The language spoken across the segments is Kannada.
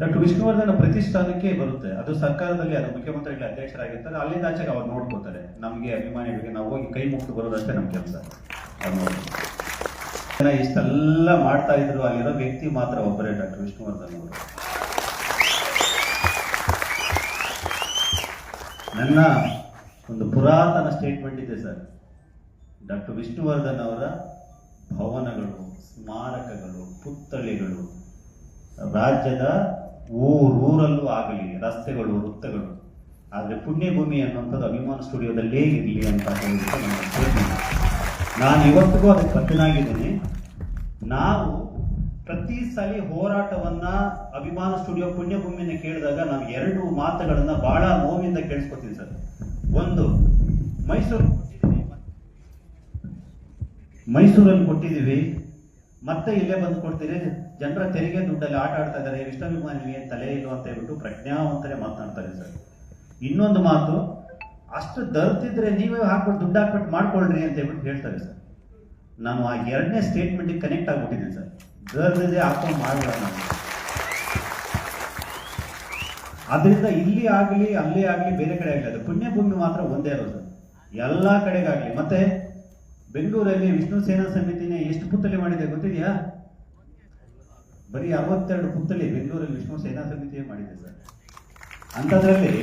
ಡಾಕ್ಟರ್ ವಿಷ್ಣುವರ್ಧನ ಪ್ರತಿಷ್ಠಾನಕ್ಕೆ ಬರುತ್ತೆ. ಅದು ಸರ್ಕಾರದಲ್ಲಿ ಅದು ಮುಖ್ಯಮಂತ್ರಿಗಳ ಅಧ್ಯಕ್ಷರಾಗಿರ್ತಾರೆ. ಅಲ್ಲಿಂದ ಆಚೆಗೆ ಅವ್ರು ನೋಡ್ಕೋತಾರೆ ನಮಗೆ ಅಭಿಮಾನಿಗಳಿಗೆ ನಾವು ಹೋಗಿ ಕೈ ಮುಗಿದು ಬರೋದಷ್ಟೇ ನಮ್ಮ ಕೆಲಸ. ಇಷ್ಟೆಲ್ಲ ಮಾಡ್ತಾ ಇದ್ರು ಅಲ್ಲಿರೋ ವ್ಯಕ್ತಿ ಮಾತ್ರ ಒಬ್ಬರೇ ಡಾಕ್ಟರ್ ವಿಷ್ಣುವರ್ಧನ್ ಅವರು. ನನ್ನ ಒಂದು ಪುರಾತನ ಸ್ಟೇಟ್ಮೆಂಟ್ ಇದೆ ಸರ್. ಡಾಕ್ಟರ್ ವಿಷ್ಣುವರ್ಧನ್ ಅವರ ಭವನಗಳು, ಸ್ಮಾರಕಗಳು, ಪುತ್ಥಳಿಗಳು, ರಾಜ್ಯದ ಊರೂರಲ್ಲೂ ಆಗಲಿ, ರಸ್ತೆಗಳು, ವೃತ್ತಗಳು. ಆದರೆ ಪುಣ್ಯಭೂಮಿ ಅನ್ನುವಂಥದ್ದು ಅಭಿಮಾನ ಸ್ಟುಡಿಯೋದಲ್ಲೇ ಇರಲಿ ಅಂತ ಹೇಳಿದ್ರೆ. ನಾನು ಇವತ್ತಿಗೂ ಅದಕ್ಕೆ ಬದ್ಧನಾಗಿದ್ದೀನಿ. ನಾವು ಪ್ರತಿ ಸಲ ಹೋರಾಟವನ್ನ ಅಭಿಮಾನ ಸ್ಟುಡಿಯೋ ಪುಣ್ಯಭೂಮಿಯನ್ನು ಕೇಳಿದಾಗ ನಾವು ಎರಡು ಮಾತುಗಳನ್ನ ಬಹಳ ನೋವಿಂದ ಕೇಳಿಸ್ಕೊತೀವಿ ಸರ್. ಒಂದು ಮೈಸೂರು ಮೈಸೂರಲ್ಲಿ ಕೊಟ್ಟಿದ್ದೀವಿ. ಮತ್ತೆ ಇಲ್ಲೇ ಬಂದು ಕೊಡ್ತೀರಿ? ಜನರ ತೆರಿಗೆ ದುಡ್ಡಲ್ಲಿ ಆಟ ಆಡ್ತಾ ಇದ್ದಾರೆ. ಏನ್ ತಲೆ ಇಲ್ಲ ಅಂತ ಹೇಳ್ಬಿಟ್ಟು ಪ್ರಜ್ಞಾವಂತರೇ ಮಾತನಾಡ್ತಾರೆ ಸರ್. ಇನ್ನೊಂದು ಮಾತು, ಅಷ್ಟು ದರ್ತಿದ್ರೆ ನೀವೇ ಹಾಕ್ಬಿಟ್ಟು ದುಡ್ಡು ಹಾಕ್ಬಿಟ್ಟು ಮಾಡ್ಕೊಳ್ರಿ ಅಂತ ಹೇಳ್ಬಿಟ್ಟು ಹೇಳ್ತಾರೆ ಸರ್. ನಾನು ಆ ಎರಡನೇ ಸ್ಟೇಟ್ಮೆಂಟಿಗೆ ಕನೆಕ್ಟ್ ಆಗ್ಬಿಟ್ಟಿದ್ದೀನಿ ಸರ್. ದರ್ದಿದೆ ಹಾಕೊಂಡು ಮಾಡಬೇಡ ನಾನು. ಅದರಿಂದ ಇಲ್ಲಿ ಆಗಲಿ, ಅಲ್ಲೇ ಆಗಲಿ ಬೇರೆ ಕಡೆ ಆಗಲಿ ಅದು ಪುಣ್ಯಭೂಮಿ ಮಾತ್ರ ಒಂದೇ ಇರೋದು ಎಲ್ಲ ಕಡೆಗಾಗಲಿ. ಮತ್ತೆ ಬೆಂಗಳೂರಲ್ಲಿ ವಿಷ್ಣು ಸೇನಾ ಸಮಿತಿನೇ ಎಷ್ಟು ಪುತ್ಥಳಿ ಮಾಡಿದೆ ಗೊತ್ತಿದೆಯಾ? ಬರೀ ಅರವತ್ತೆರಡು ಪುತ್ಥಳಿ ಬೆಂಗಳೂರಲ್ಲಿ ವಿಷ್ಣು ಸೇನಾ ಸಮಿತಿಯೇ ಮಾಡಿದೆ ಸರ್. ಅಂಥದ್ರಲ್ಲಿ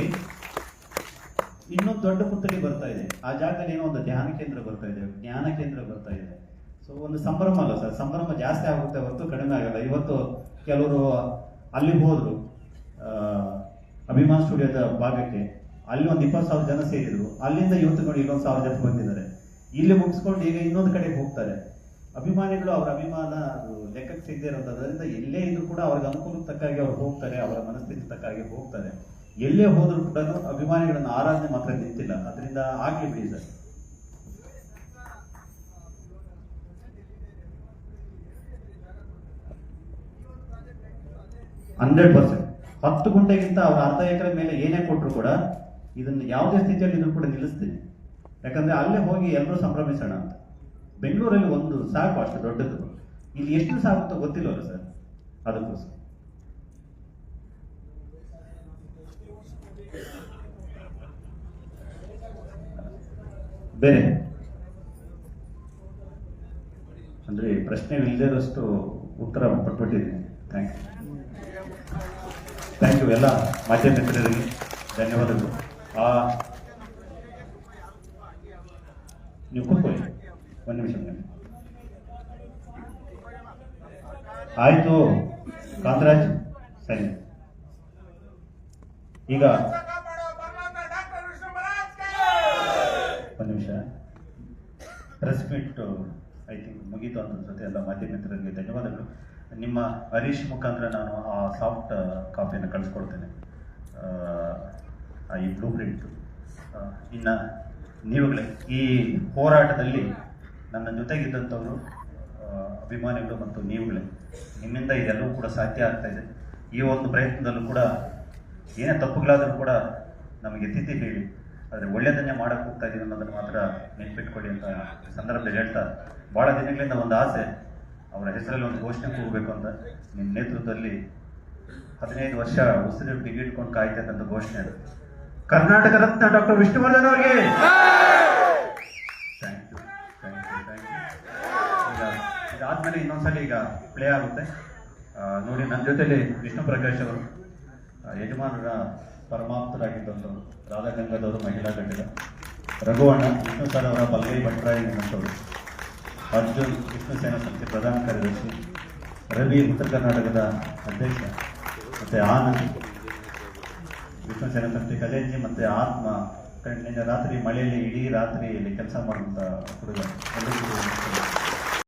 ಇನ್ನೊಂದು ದೊಡ್ಡ ಪುತ್ಥಳಿ ಬರ್ತಾ ಇದೆ. ಆ ಜಾಗದಲ್ಲಿ ಏನೋ ಒಂದು ಧ್ಯಾನ ಕೇಂದ್ರ ಬರ್ತಾ ಇದೆ, ಜ್ಞಾನ ಕೇಂದ್ರ ಬರ್ತಾ ಇದೆ. ಸೊ ಒಂದು ಸಂಭ್ರಮ ಅಲ್ಲ ಸರ್. ಸಂಭ್ರಮ ಜಾಸ್ತಿ ಆಗುತ್ತೆ ಹೊರತು ಕಡಿಮೆ ಆಗಲ್ಲ. ಇವತ್ತು ಕೆಲವರು ಅಲ್ಲಿ ಹೋದ್ರು ಅಭಿಮಾನ್ ಸ್ಟುಡಿಯೋದ ಭಾಗಕ್ಕೆ. ಅಲ್ಲಿ ಒಂದು ಇಪ್ಪತ್ತು ಸಾವಿರ ಜನ ಸೇರಿದ್ರು. ಅಲ್ಲಿಂದ ಇವತ್ತು ನೋಡಿ ಇನ್ನೊಂದು ಸಾವಿರ ಜನ ಬಂದಿದ್ದಾರೆ. ಇಲ್ಲಿ ಮುಗಿಸ್ಕೊಂಡು ಈಗ ಇನ್ನೊಂದು ಕಡೆಗೆ ಹೋಗ್ತಾರೆ. ಅಭಿಮಾನಿಗಳು ಅವರ ಅಭಿಮಾನ ಅದು ಲೆಕ್ಕಕ್ಕೆ ಸಿಗದೆ ಇರೋದ್ರಿಂದ ಎಲ್ಲೇ ಇದ್ರು ಕೂಡ ಅವ್ರಿಗೆ ಅನುಕೂಲಕ್ಕೆ ತಕ್ಕಾಗಿ ಅವ್ರು ಹೋಗ್ತಾರೆ, ಅವರ ಮನಸ್ಥಿತಿ ತಕ್ಕಾಗಿ ಹೋಗ್ತಾರೆ. ಎಲ್ಲೇ ಹೋದ್ರು ಕೂಡ ಅಭಿಮಾನಿಗಳನ್ನ ಆರಾಧನೆ ಮಾತ್ರ ನಿಂತಿಲ್ಲ. ಅದರಿಂದ ಆಗ್ಲಿ ಸರ್ ಹಂಡ್ರೆಡ್ ಪರ್ಸೆಂಟ್. ಹತ್ತು ಗುಂಟೆಗಿಂತ ಅವ್ರ ಅರ್ಧ ಎಕರೆ ಮೇಲೆ ಏನೇ ಕೊಟ್ಟರು ಕೂಡ ಇದನ್ನ ಯಾವುದೇ ಸ್ಥಿತಿಯಲ್ಲಿ ಇದ್ರೂ ಕೂಡ ನಿಲ್ಲಿಸ್ತೀನಿ. ಯಾಕಂದ್ರೆ ಅಲ್ಲೇ ಹೋಗಿ ಎಲ್ಲರೂ ಸಂಭ್ರಮಿಸೋಣ ಅಂತ. ಬೆಂಗಳೂರಲ್ಲಿ ಒಂದು ಸಾಕು ಅಷ್ಟು, ದೊಡ್ಡದು. ಇಲ್ಲಿ ಎಷ್ಟು ಸಾಗುತ್ತೋ ಗೊತ್ತಿಲ್ಲವಲ್ಲ ಸರ್? ಅದಕ್ಕೋಸ್ಕರ. ಬೇರೆ? ಅಂದ್ರೆ ಪ್ರಶ್ನೆ ಇಲ್ಲದೇ ಇರೋಷ್ಟು ಉತ್ತರ ಪಟ್ಬಿಟ್ಟಿದ್ದೀನಿ. ಥ್ಯಾಂಕ್ ಯು ಥ್ಯಾಂಕ್ ಯು ಎಲ್ಲ ಮಾಧ್ಯಮ ಮಿತ್ರರಿಗೆ. ಧನ್ಯವಾದಗಳು. ಆ ನೀವು ಕೂತ್ಕೊಳ್ಳಿ ಒಂದು ನಿಮಿಷ ಆಯಿತು, ಕಾಂತರಾಜ್, ಸರಿ. ಈಗ ಒಂದು ನಿಮಿಷ. ಪ್ರೆಸ್ ಐ ಥಿಂಕ್ ಮುಗೀತು ಅನ್ಸುತ್ತೆ. ಎಲ್ಲ ಮಾಧ್ಯಮ ಮಿತ್ರರಿಗೆ ಧನ್ಯವಾದಗಳು. ನಿಮ್ಮ ಹರೀಶ್ ಮುಖಾಂತರ ನಾನು ಆ ಸಾಫ್ಟ್ ಕಾಪಿಯನ್ನು ಕಳಿಸ್ಕೊಡ್ತೇನೆ. ಈ ಬ್ಲೂ ಪ್ರಿಂಟು ಇನ್ನು ನೀವುಗಳೇ, ಈ ಹೋರಾಟದಲ್ಲಿ ನನ್ನ ಜೊತೆಗಿದ್ದಂಥವರು ಅಭಿಮಾನಿಗಳು ಮತ್ತು ನೀವುಗಳೇ, ನಿಮ್ಮಿಂದ ಇದೆಲ್ಲವೂ ಕೂಡ ಸಾಧ್ಯ ಆಗ್ತಾ ಇದೆ. ಈ ಒಂದು ಪ್ರಯತ್ನದಲ್ಲೂ ಕೂಡ ಏನೇ ತಪ್ಪುಗಳಾದರೂ ಕೂಡ ನಮಗೆ ತಿದ್ದಿ ಹೇಳಿ ಆದರೆ ಒಳ್ಳೆಯದನ್ನೇ ಮಾಡೋಕೆ ಹೋಗ್ತಾ ಇದ್ದೀವಿ ಅನ್ನೋದನ್ನು ಮಾತ್ರ ನೆನ್ಪಿಟ್ಕೊಳ್ಳಿ ಅಂತ ಸಂದರ್ಭದಲ್ಲಿ ಹೇಳ್ತಾ ಭಾಳ ದಿನಗಳಿಂದ ಒಂದು ಆಸೆ, ಅವರ ಹೆಸರಲ್ಲಿ ಒಂದು ಘೋಷಣೆ ಕೂಗಬೇಕು ಅಂತ ನಿಮ್ಮ ನೇತೃತ್ವದಲ್ಲಿ ಹದಿನೈದು ವರ್ಷ ಉಸಿರು ಬಿಗಿಟ್ಕೊಂಡು ಕಾಯ್ತಕ್ಕಂಥ ಘೋಷಣೆ ಅದು. ಕರ್ನಾಟಕ ರತ್ನ ಡಾಕ್ಟರ್ ವಿಷ್ಣುವರ್ಧನ್ ಅವರಿಗೆ. Thank you thank you thank you ಈಗ ಇದಾದ್ಮೇಲೆ ಇನ್ನೊಂದ್ಸಲ ಈಗ ಪ್ಲೇ ಆಗುತ್ತೆ. ನೋಡಿ ನನ್ನ ಜೊತೆಲಿ ವಿಷ್ಣು ಪ್ರಕಾಶ್ ಅವರು ಯಜಮಾನರ ಪರಮಾಪ್ತರಾಗಿದ್ದಂಥವ್ರು ರಾಧಾ ಗಂಗಾದವರು ಮಹಿಳಾ ಘಟಕ ರಘುವಣ್ಣ ವಿಷ್ಣು ಸರ್ ಅವರ ಬಲ್ಗೈ ಭಟ್ರಾಯಂತವರು ಅರ್ಜುನ್ ವಿಷ್ಣು ಸೇನಾ ಸಂಸ್ಥೆ ಪ್ರಧಾನ ಕಾರ್ಯದರ್ಶಿ ರವಿ ಉತ್ತರ ಕರ್ನಾಟಕದ ಅಧ್ಯಕ್ಷ ಮತ್ತು ಆನಂದ್ ಸೇನಾ ಸಂಸ್ಥೆ ಕಲೇಜಿ ಮತ್ತು ಆತ್ಮ ಕಣ್ಣಿನ ರಾತ್ರಿ ಮಳೆಯಲ್ಲಿ ಇಡೀ ರಾತ್ರಿಯಲ್ಲಿ ಕೆಲಸ ಮಾಡುವಂಥ ಹುಡುಗ.